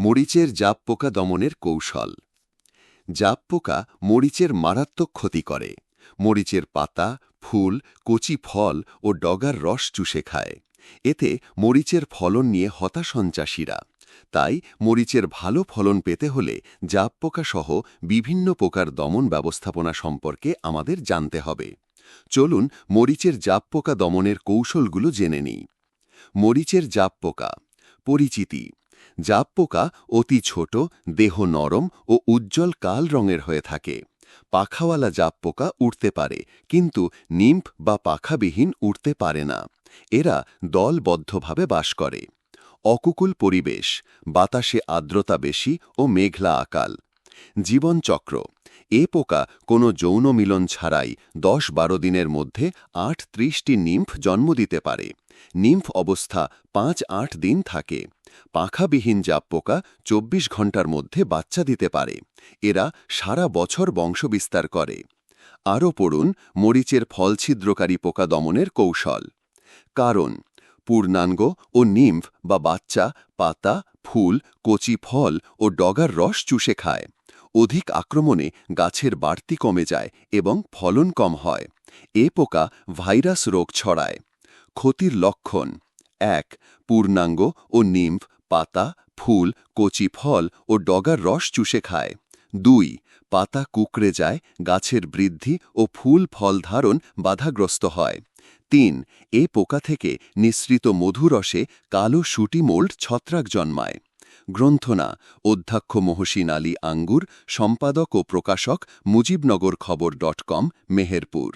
মরিচের জাপ পোকা দমনের কৌশল। জাপ পোকা মরিচের মারাত্মক ক্ষতি করে। মরিচের পাতা, ফুল, কচি ফল ও ডগার রস চুষে খায়। এতে মরিচের ফলন নিয়ে হতাশন চাষিরা তাই মরিচের ভালো ফলন পেতে হলে জাপ পোকা সহ বিভিন্ন পোকার দমন ব্যবস্থাপনা সম্পর্কে আমাদের জানতে হবে। চলুন মরিচের জাপ পোকা দমনের কৌশলগুলো জেনে নিই। মরিচের জাপ পোকা। পরিচিতি। জাপ পোকা অতি ছোট, দেহ নরম ও উজ্জ্বল কাল রঙের হয়ে থাকে। পাখাওয়ালা জাপ পোকা উঠতে পারে, কিন্তু নিম্ফ বা পাখাবিহীন উঠতে পারে না। এরা দলবদ্ধভাবে বাস করে। অকুকুল পরিবেশ, বাতাসে আর্দ্রতা বেশি ও মেঘলা আকাল। জীবনচক্র, এ পোকা কোনো যৌন মিলন ছাড়াই দশ বারো দিনের মধ্যে আট ত্রিশটি নিম্ফ জন্ম দিতে পারে। নিম্ফ অবস্থা পাঁচ আট দিন থাকে। পাখাবিহীন জাপ পোকা চব্বিশ ঘণ্টার মধ্যে বাচ্চা দিতে পারে। এরা সারা বছর বংশবিস্তার করে। আরও পড়ুন, মরিচের ফলছিদ্রকারী পোকা দমনের কৌশল। কারণ, পূর্ণাঙ্গ ও নিম্ফ বা বাচ্চা, পাতা, ফুল, কচি ফল ও ডগার রস চুষে খায়। অধিক আক্রমণে গাছের বাড়তি কমে যায় এবং ফলন কম হয়। এ পোকা ভাইরাস রোগ ছড়ায়। ক্ষতির লক্ষণ এক, পূর্ণাঙ্গ ও নিম্ফ, পাতা, ফুল, কচি ফল ও ডগার রস চুষে খায়। দুই, পাতা কুকড়ে যায়, গাছের বৃদ্ধি ও ফুল ফল ধারণ বাধাগ্রস্ত হয়। তিন, এ পোকা থেকে নিঃসৃত মধুরসে কালো শুটি মোল্ড ছত্রাক জন্মায়। গ্রন্থনা, অধ্যক্ষ মহসিন আলী আঙ্গুর, সম্পাদক ও প্রকাশক মুজিবনগর খবর ডট কম, মেহেরপুর।